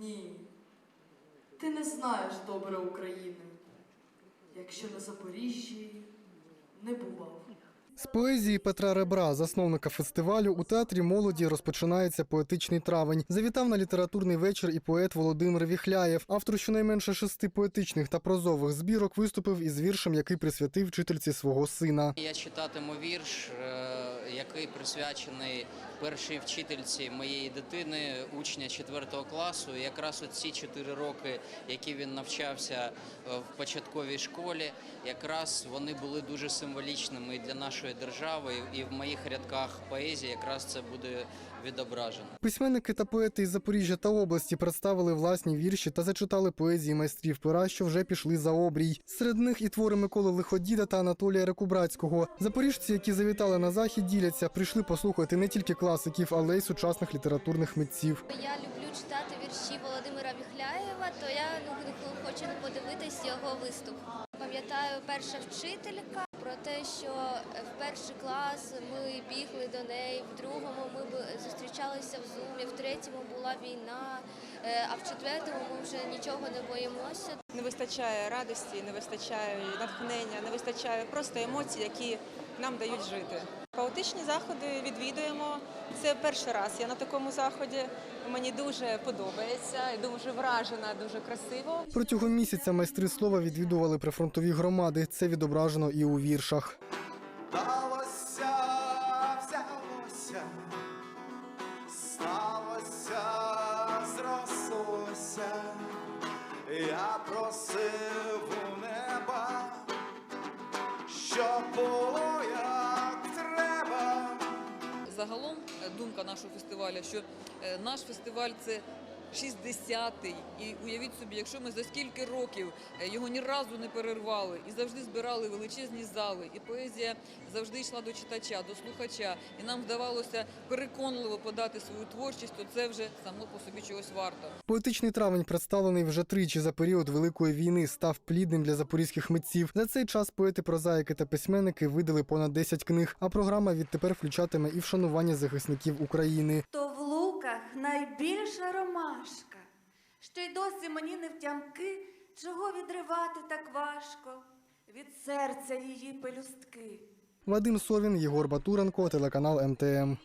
Ні. Ти не знаєш добре України, якщо на Запоріжжі не бував. З поезії Петра Ребра, засновника фестивалю, у театрі молоді розпочинається поетичний травень. Завітав на літературний вечір і поет Володимир Віхляєв. Автор щонайменше шести поетичних та прозових збірок виступив із віршем, який присвятив вчительці свого сина. Я читатиму вірш, е, який присвячений першій вчительці моєї дитини, учня 4 класу. І якраз ці 4 роки, які він навчався е, в початковій школі, якраз вони були дуже символічними для нашої держави. І в моїх рядках поезії якраз це буде відображено. Письменники та поети із Запоріжжя та області представили власні вірші та зачитали поезії майстрів пера, що вже пішли за обрій. Серед них і твори Миколи Лиходіда та Анатолія Рекубрацького. Запоріжці, які завітали на захід, діляться, прийшли послухати не тільки класиків, але й сучасних літературних митців. Я люблю читати вірші Володимира Віхляєва, то я ну, хочу подивитись його виступ. Пам'ятаю, перша вчителька про те, що в перший клас ми бігли до неї, в другому ми зустрічалися в зумі, в третьому була війна, е, а в четвертому ми вже нічого не боїмося. Не вистачає радості, не вистачає натхнення, не вистачає просто емоцій, які нам дають жити. Поетичні заходи відвідуємо. Це перший раз я на такому заході. Мені дуже подобається, і дуже вражена, дуже красиво. Протягом місяця майстри слова відвідували прифронтові громади. Це відображено і у віршах. Далося, взялося, сталося, зрослося. Я просив у неба, що було. Загалом е, думка нашого фестивалю, що е, наш фестиваль це 60-й. І уявіть собі, якщо ми за скільки років е, його ні разу не перервали і завжди збирали величезні зали, і поезія завжди йшла до читача, до слухача, і нам вдавалося переконливо подати свою творчість, то це вже само по собі чогось варто. Поетичний травень, представлений вже тричі за період Великої війни, став плідним для запорізьких митців. За цей час поети, прозаїки та письменники видали понад 10 книг. А програма відтепер включатиме і вшанування захисників України. Найбільша ромашка, що й досі мені не втямки, чого відривати так важко від серця її пелюстки. Вадим Совін, Єгор Батуренко, телеканал МТМ.